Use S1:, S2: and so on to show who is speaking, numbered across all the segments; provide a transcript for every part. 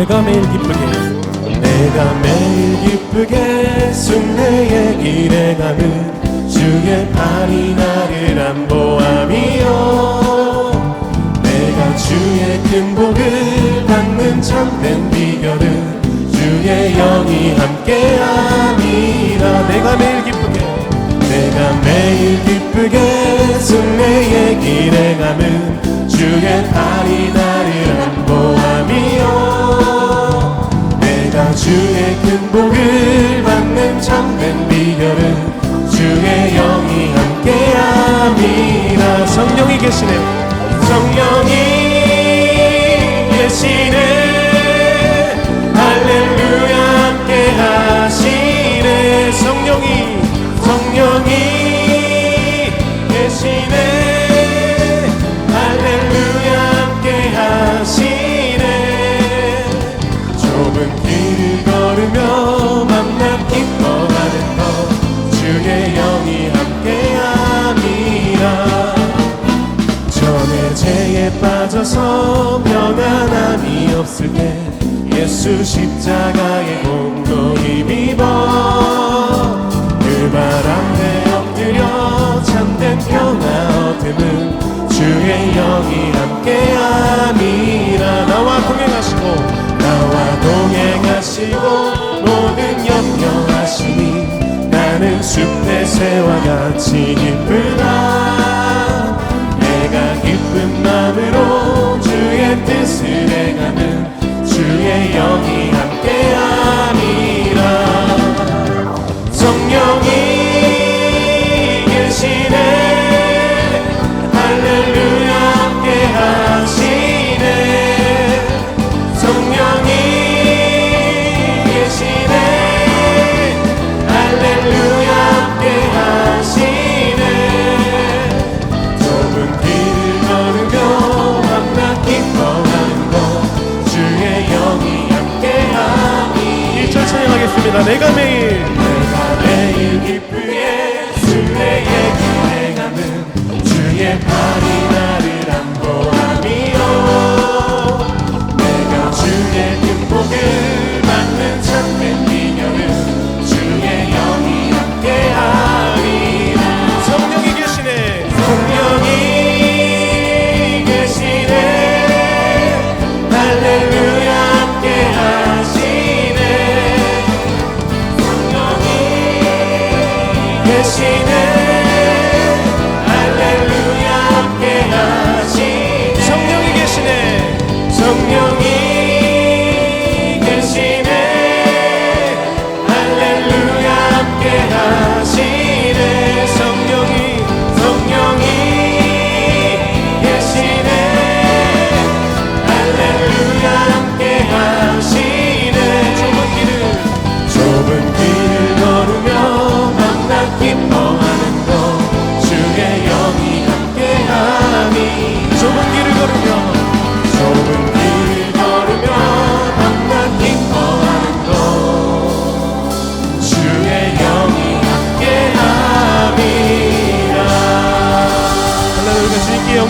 S1: 내가 매일 기쁘게 내가 매일 기쁘게 순례의 길에 가는 주의 팔이 나를 안보함이요. 내가 주의 큰 복을 받는 참된 비결은 주의 영이 함께함이라. 내가 매일 기쁘게 내가 매일 기쁘게 순례의 길에 가는 주의 팔이 나 비결은 주의 영이 함께함이라 성령이 계시네 성령이 계시네. 할렐루야 함께 하시네. 성령이 성령이 계시네. 할렐루야 함께 하시네 죄에 빠져서 평안함이 없을 때 예수 십자가의 공로히 입어 그발 앞에 엎드려 참된 평화 얻음은 주의 영이 함께함이라. 나와 동행하시고 나와 동행하시고 모든 염려하시니 나는 숲의 새와 같이 기쁘다 뜻을 행하는 주의 영이 찬양하겠습니다. 내가 매일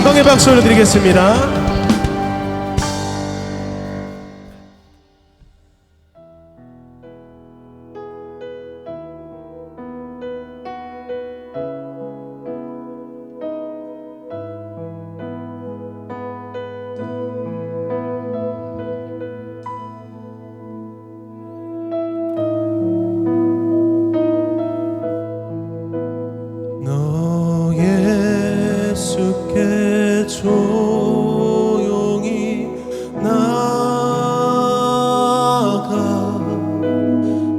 S1: 영광의 박수 올려드리겠습니다 조용히 나가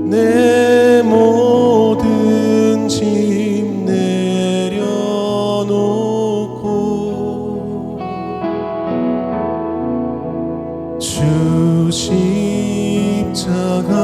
S1: 내 모든 짐 내려놓고 주 십자가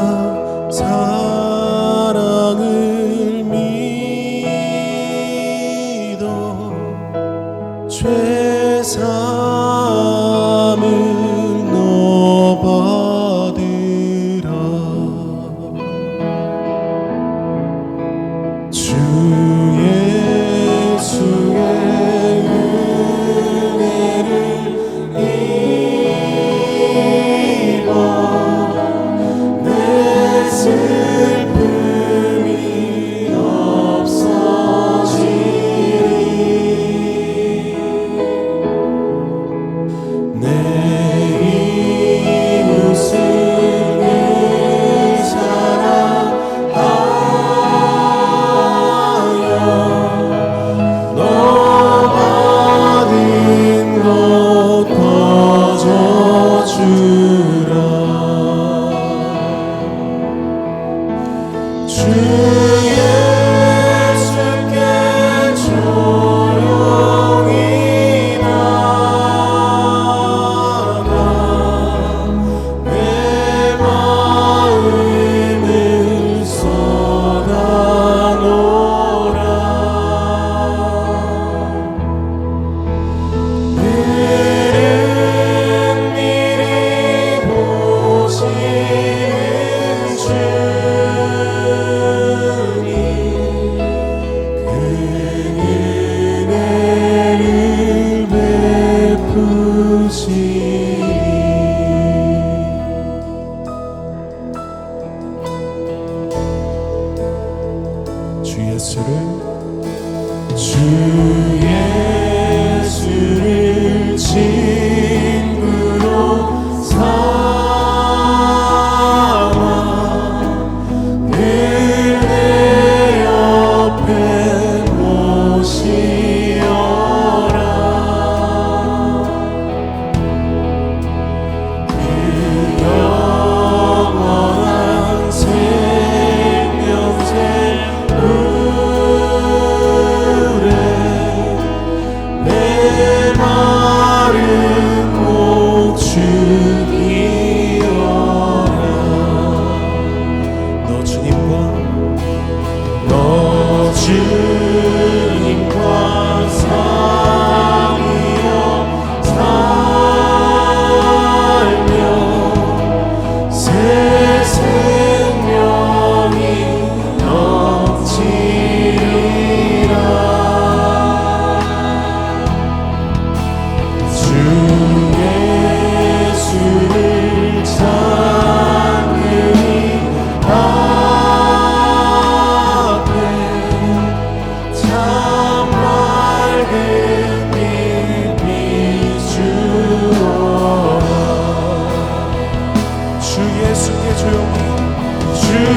S1: Jesus.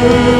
S1: 예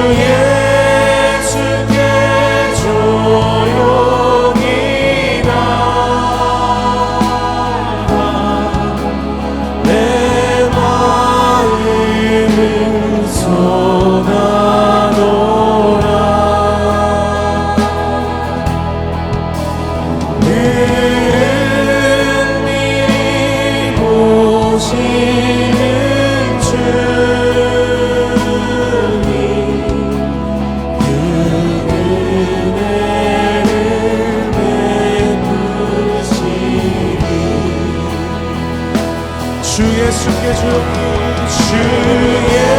S1: 주의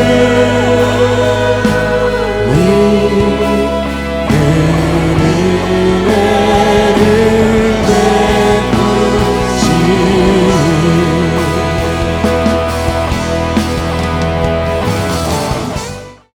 S1: Amen.